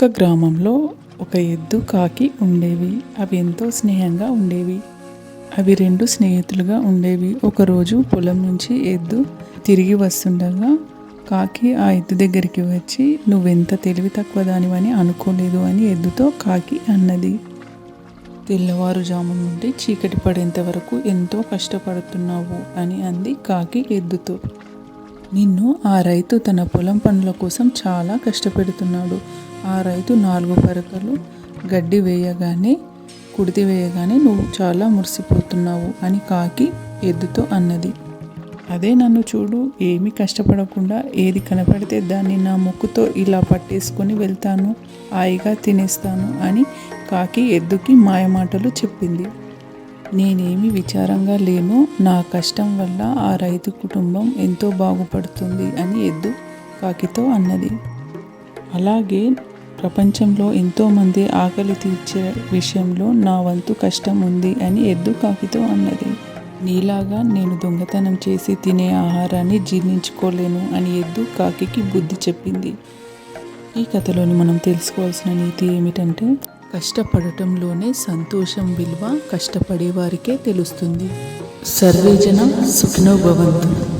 ఒక గ్రామంలో ఒక ఎద్దు కాకి ఉండేవి. అవి ఎంతో స్నేహంగా ఉండేవి. అవి రెండు స్నేహితులుగా ఉండేవి. ఒకరోజు పొలం నుంచి ఎద్దు తిరిగి వస్తుండగా కాకి ఆ ఎద్దు దగ్గరికి వచ్చి నువ్వెంత తెలివి తక్కువ దానివని అనుకోలేదు అని ఎద్దుతో కాకి అన్నది. తెల్లవారుజాము నుండి చీకటి పడేంత వరకు ఎంతో కష్టపడుతున్నావు అని అంది కాకి ఎద్దుతో. నిన్ను ఆ రైతు తన పొలం పనుల కోసం చాలా కష్టపెడుతున్నాడు. ఆ రైతు నాలుగు పరకలు గడ్డి వేయగానే కుడితి వేయగానే నువ్వు చాలా మురిసిపోతున్నావు అని కాకి ఎద్దుతో అన్నది. అదే నన్ను చూడు ఏమీ కష్టపడకుండా ఏది కనపడితే దాన్ని నా ముక్కుతో ఇలా పట్టేసుకొని వెళ్తాను. హాయిగా తినేస్తాను అని కాకి ఎద్దుకి మాయమాటలు చెప్పింది. నేనేమి విచారంగా లేను. నా కష్టం వల్ల ఆ రైతు కుటుంబం ఎంతో బాగుపడుతుంది అని ఎద్దు కాకితో అన్నది. అలాగే ప్రపంచంలో ఎంతోమంది ఆకలి తీర్చే విషయంలో నా వంతు కష్టం ఉంది అని ఎద్దు కాకితో అన్నది. నీలాగా నేను దొంగతనం చేసి తినే ఆహారాన్ని జీర్ణించుకోలేను అని ఎద్దు కాకికి బుద్ధి చెప్పింది. ఈ కథలోని మనం తెలుసుకోవాల్సిన నీతి ఏమిటంటే కష్టపడటంలోనే సంతోషం విలువ కష్టపడే వారికే తెలుస్తుంది. సర్వేజన సుఖినో భవంతు.